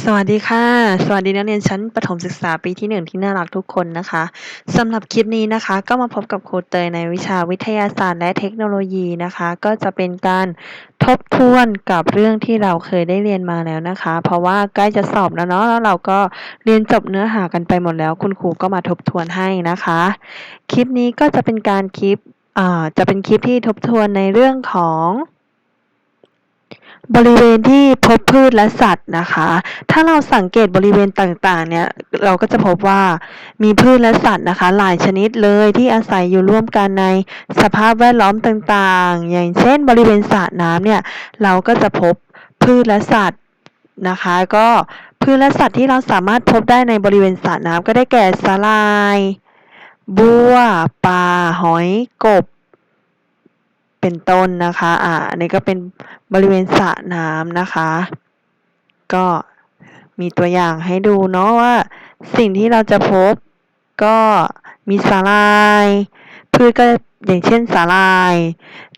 สวัสดีค่ะ สวัสดีนักเรียนชั้นประถมศึกษาปีที่1ที่น่ารักทุกคนนะคะสำหรับคลิปนี้นะคะ ก็มาพบกับครูเตยในวิชาวิทยาศาสตร์และเทคโนโลยีนะคะ ก็จะเป็นการทบทวนกับเรื่องที่เราเคยได้เรียนมาแล้วนะคะ เพราะว่าใกล้จะสอบแล้วเนาะแล้วเราก็เรียนจบเนื้อหากันไปหมดแล้ว คุณครูก็มาทบทวนให้นะคะ คลิปนี้ก็จะเป็นการคลิปจะเป็นคลิปที่ทบทวนในเรื่องของ บริเวณที่พบพืชและสัตว์นะคะ ถ้าเราสังเกตบริเวณต่างๆ เนี่ย เราก็จะพบว่ามีพืชและสัตว์นะคะ หลายชนิดเลยที่อาศัยอยู่ร่วมกันในสภาพแวดล้อมต่างๆ อย่างเช่น บริเวณสระน้ำเนี่ย เราก็จะพบพืชและสัตว์นะคะ ก็พืชและสัตว์ที่เราสามารถพบได้ในบริเวณสระน้ำก็ได้แก่สาลาย บัว ปลา หอย กบเป็นต้นนะคะ อ่าอันนี้ก็เป็น บริเวณสระน้ำนะคะ ก็มีตัวอย่างให้ดูเนาะว่า สิ่งที่เราจะพบก็มีสาลาย พืชก็อย่างเช่นสาลาย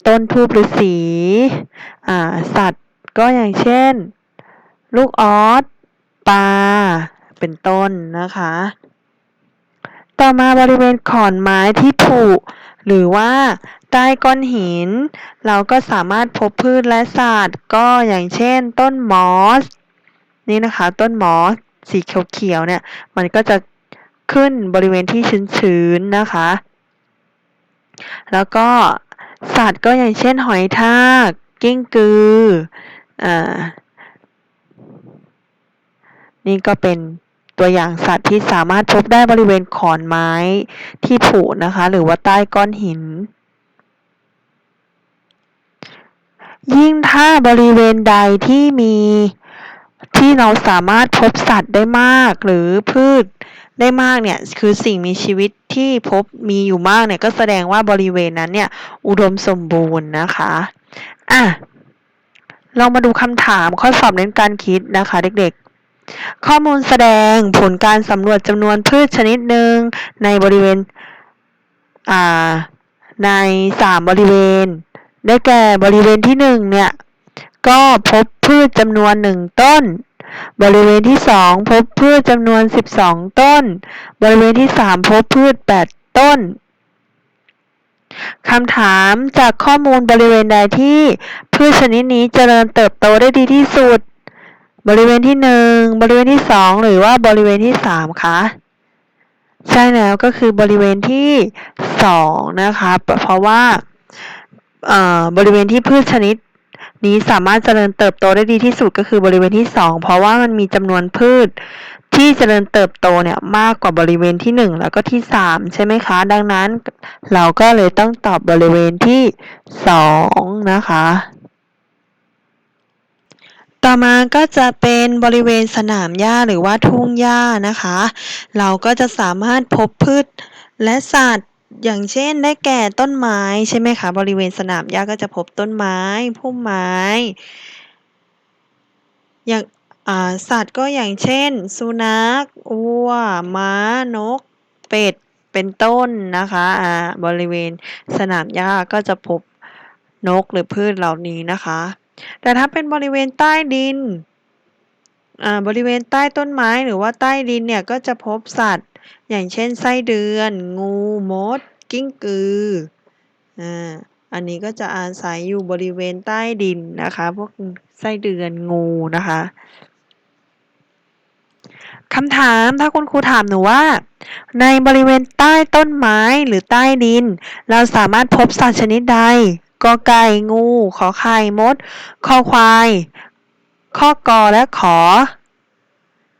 ต้นทูบฤาษีอ่าสัตว์ก็อย่างเช่น ลูกออสปลาเป็นต้นนะคะ ต่อมาบริเวณขอนไม้ที่ผุหรือว่า ใต้ก้อนหิน เราก็สามารถพบพืชและสัตว์ ก็อย่างเช่น ต้นมอส นี่นะคะ ต้นมอสสีเขียวๆเนี่ย มันก็จะขึ้นบริเวณที่ชื้นๆนะคะ แล้วก็สัตว์ก็อย่างเช่น หอยทาก กิ้งกืออ่านี่ก็เป็นตัวอย่างสัตว์ที่สามารถพบได้บริเวณขอนไม้ที่ผุนะคะ หรือว่าใต้ก้อนหิน ยิ่งถ้าบริเวณใดที่มีที่เราสามารถพบสัตว์ได้มากหรือพืชได้มากเนี่ยคือสิ่งมีชีวิตที่พบมีอยู่มากเนี่ยก็แสดงว่าบริเวณนั้นเนี่ยอุดมสมบูรณ์นะคะอะเรามาดูคำถามข้อสอบเน้นการคิดนะคะเด็กๆ ข้อมูลแสดงผลการสำรวจจำนวนพืชชนิดหนึ่งในบริเวณอ่าในสามบริเวณ ได้แก่บริเวณที่หนึ่งเนี่ย ก็พบพืชจำนวนหนึ่งต้น บริเวณที่สองพบพืชจำนวนสิบสองต้น บริเวณที่สามพบพืชแปดต้นคำถามจากข้อมูลบริเวณใดที่พืชชนิดนี้เจริญเติบโตได้ดีที่สุด บริเวณที่หนึ่งบริเวณที่สองหรือว่าบริเวณที่สามคะใช่แล้วก็คือบริเวณที่สองนะคะเพราะว่า บริเวณที่พืชชนิด นี้สามารถเจริญเติบโตได้ดีที่สุดก็คือบริเวณที่สองเพราะว่ามันมีจำนวนพืชที่เจริญเติบโตเนี่ยมากกว่าบริเวณที่หนึ่งแล้วก็ที่สามใช่ไหมคะ ดังนั้นเราก็เลยต้องตอบบริเวณที่สองนะคะ ต่อมาก็จะเป็นบริเวณสนามหญ้าหรือว่าทุ่งหญ้านะคะ เราก็จะสามารถพบพืชและสัตว์ อย่างเช่นได้แก่ต้นไม้ใช่ไหมคะ บริเวณสนามหญ้าก็จะพบต้นไม้พุ่มไม้ อย่างสัตว์ก็อย่างเช่น สุนัขวัวม้า นก เป็ด เป็นต้นนะคะบริเวณสนามหญ้าก็จะพบนกหรือพืชเหล่านี้นะคะ แต่ถ้าเป็นบริเวณใต้ดิน บริเวณใต้ต้นไม้หรือว่าใต้ดินเนี่ยก็จะพบสัตว์ อย่างเช่นไส้เดือน งูมด กิ้งกืออ่าอันนี้ก็จะอาศัยอยู่บริเวณใต้ดินนะคะ พวกไส้เดือนงูนะคะคำถามถ้าคุณครูถามหนูว่า ในบริเวณใต้ต้นไม้หรือใต้ดิน เราสามารถพบสัตว์ชนิดใดกอไก่งู ขอไข่มด คอควาย ข้อกอและขอ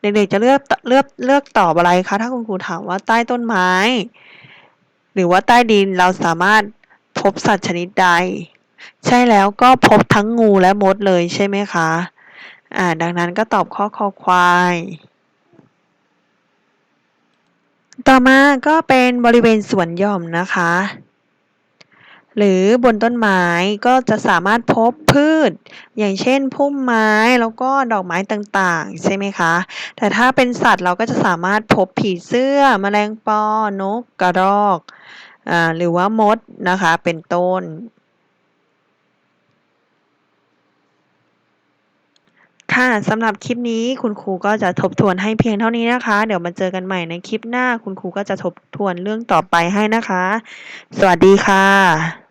เด็กๆจะเลือกเลือกเลือกตอบอะไรคะถ้าคุณครูถามว่าใต้ต้นไม้ หรือว่าใต้ดินเราสามารถพบสัตว์ชนิดใด ใช่แล้วก็พบทั้งงูและมดเลยใช่ไหมคะอ่าดังนั้นก็ตอบข้อคอควาย ต่อมาก็เป็นบริเวณสวนหย่อมนะคะ หรือบนต้นไม้ก็จะสามารถพบพืช อย่างเช่นพุ่มไม้แล้วก็ดอกไม้ต่างๆ ใช่ไหมคะ แต่ถ้าเป็นสัตว์เราก็จะสามารถพบผีเสื้อมแมลงปอนกกระรอกอหรือว่ามดนะคะเป็นต้นค่ะสำหรับคลิปนี้คุณครูก็จะทบทวนให้เพียงเท่านี้นะคะ เดี๋ยวมาเจอกันใหม่ในคลิปหน้า คุณครูก็จะทบทวนเรื่องต่อไปให้นะคะ สวัสดีค่ะ